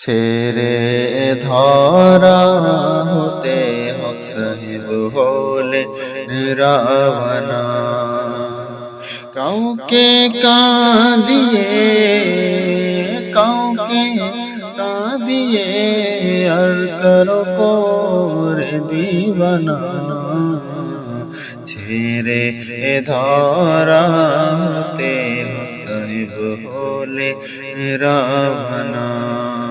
ছেড়ে ধরা হতে হক সাহেব হলে রাবনা কাউকে কাঁদিয়ে কাউকে কাঁদিয়ে আর করো করে দিবানা। ছেড়ে ধরাতে সাহেব হলে রাবনা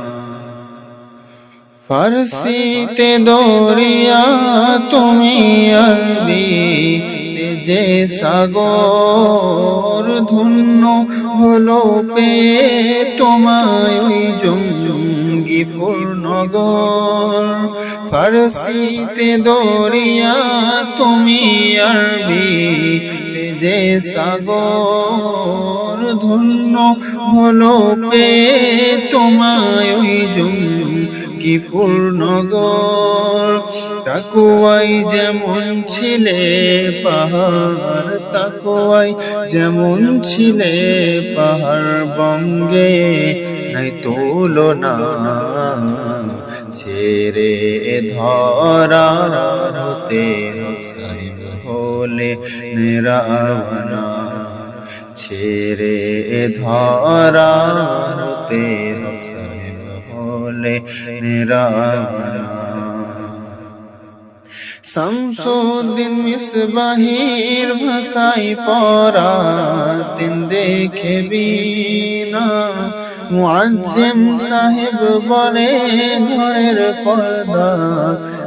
ফারসিতে দরিয়া তুমি আরবি যে সাগর ধন্য হলো পে তোমায় ওই জঙ্গি পূর্ণগর ফারসিতে দরিয়া তুমি আরবি যে সাগর ধন্য হলো পে তোমায় ওই জঙ্গি পূর্ণগর তাকুয়াই যেমন ছিলে পাহাড় তাকুয়াই যেমন ছিলে পাহাড় বঙ্গে নাই তুলনা। ছেড়ে ধরা হতে হলে নিরাবনা ছেড়ে ধরা হতে নিরাবনা শামসুদ্দিন মিসবাহির ভাষাই পরা তিন দেখে বিনা। মুআজ্জিম সাহেব বলে, ঘরের পর্দা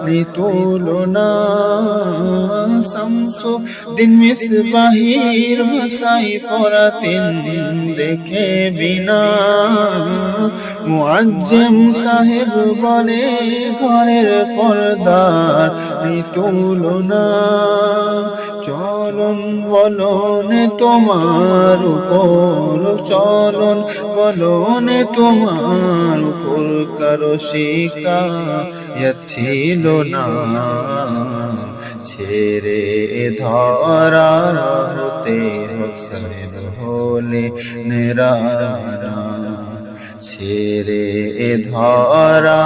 নিতুলনা শামসুদ্দিন মিসবাহির ভাষাই পরা তিন দিন দেখে বিনা। মুআজ্জিম সাহেব বলে, ঘরের পর্দা তুলনা চলন বলন তোমার উপর, চলন বলন তোমার উপর কারও শিকা ছিল না। ছেড়ে ধরা হতে হসারের হলে নিরারা। ছেড়ে ধরা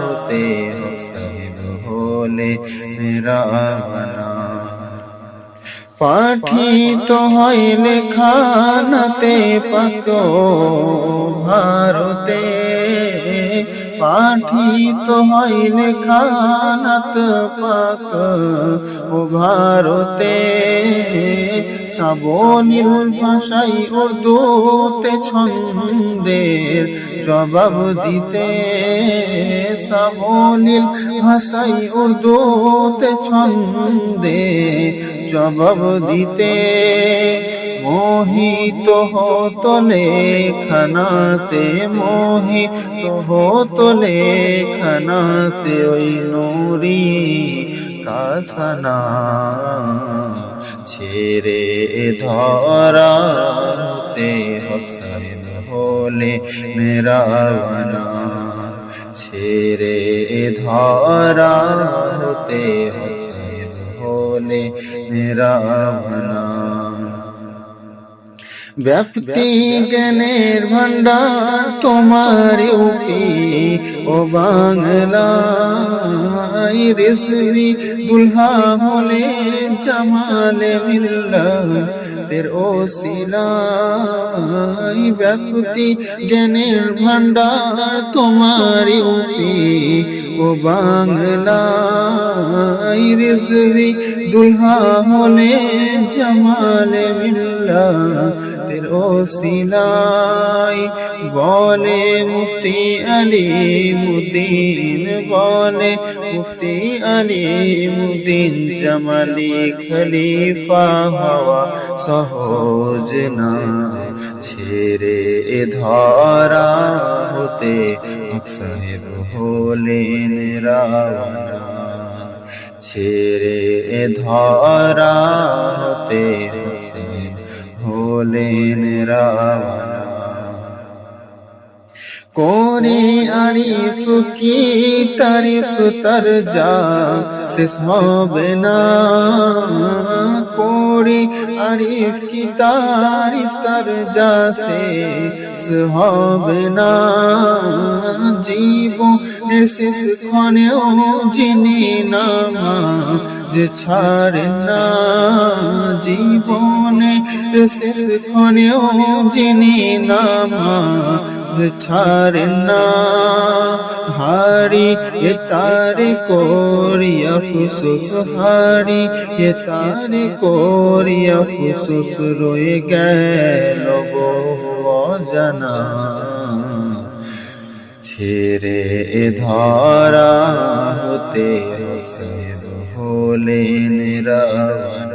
হতে হসারের হলে নিরানা পাঠিত হইলে খানাতে পাক ভারতে পাঠিত হইলে খানাত পাক। ও ভারতে সাবনীল ভাষাই উর্দুতে ছন্দের জবাব দিতে সাবনীল ভাষাই উর্দুতে ছন্দে জবাব দিতে মোহিত হতো লেখানাতে, মোহিত হতো লেখানাতে ওই নুরি কাসনা। ছেড়ে ধরা হতে হসাইন হলে নিরাবনা ছেড়ে ধরা হতে হসাইন হলে নিরাবনা ব্যাপ্তি জ্ঞানের ভান্ডার তোমার ইউপি ও বাংলায় রেসবি দুলহা হলে জামালে মিল্লা তের ও সিলাই ব্যাপ্তি জ্ঞানের ভান্ডার তোমার ইউপি ও বাংলায় রেসবি দুলহা হলে জামালে মিল্লা সিলাই বলে মুফতি আলী মুদ্দিন বলে মুফতি আলী মুদ্দিন, জামালি খলিফা হওয়া সহজ না ছেড়ে এ ধরা হতে সাহেব হলেন রাওয়ানা। ছেড়ে এ ধরা হতে হোসেন হলেন করে আরিফ কি তারিফ তার যা শেষ হবে না করে আরিফ কি তারিফ তার যা শেষ হবে না জীবনের শেষ ক্ষণেও যিনি নামা যে ছাড়ে না জীবনে শেষ ক্ষণেও যিনি নামা যে ছাড়ে না হারি এ তারে করিয়া ফুসুস হারি এ তারে করিয়া ফুসুস রয়ে গেল গো অজানা। ছেড়ে এ ধরা হতে হলেন রাওয়া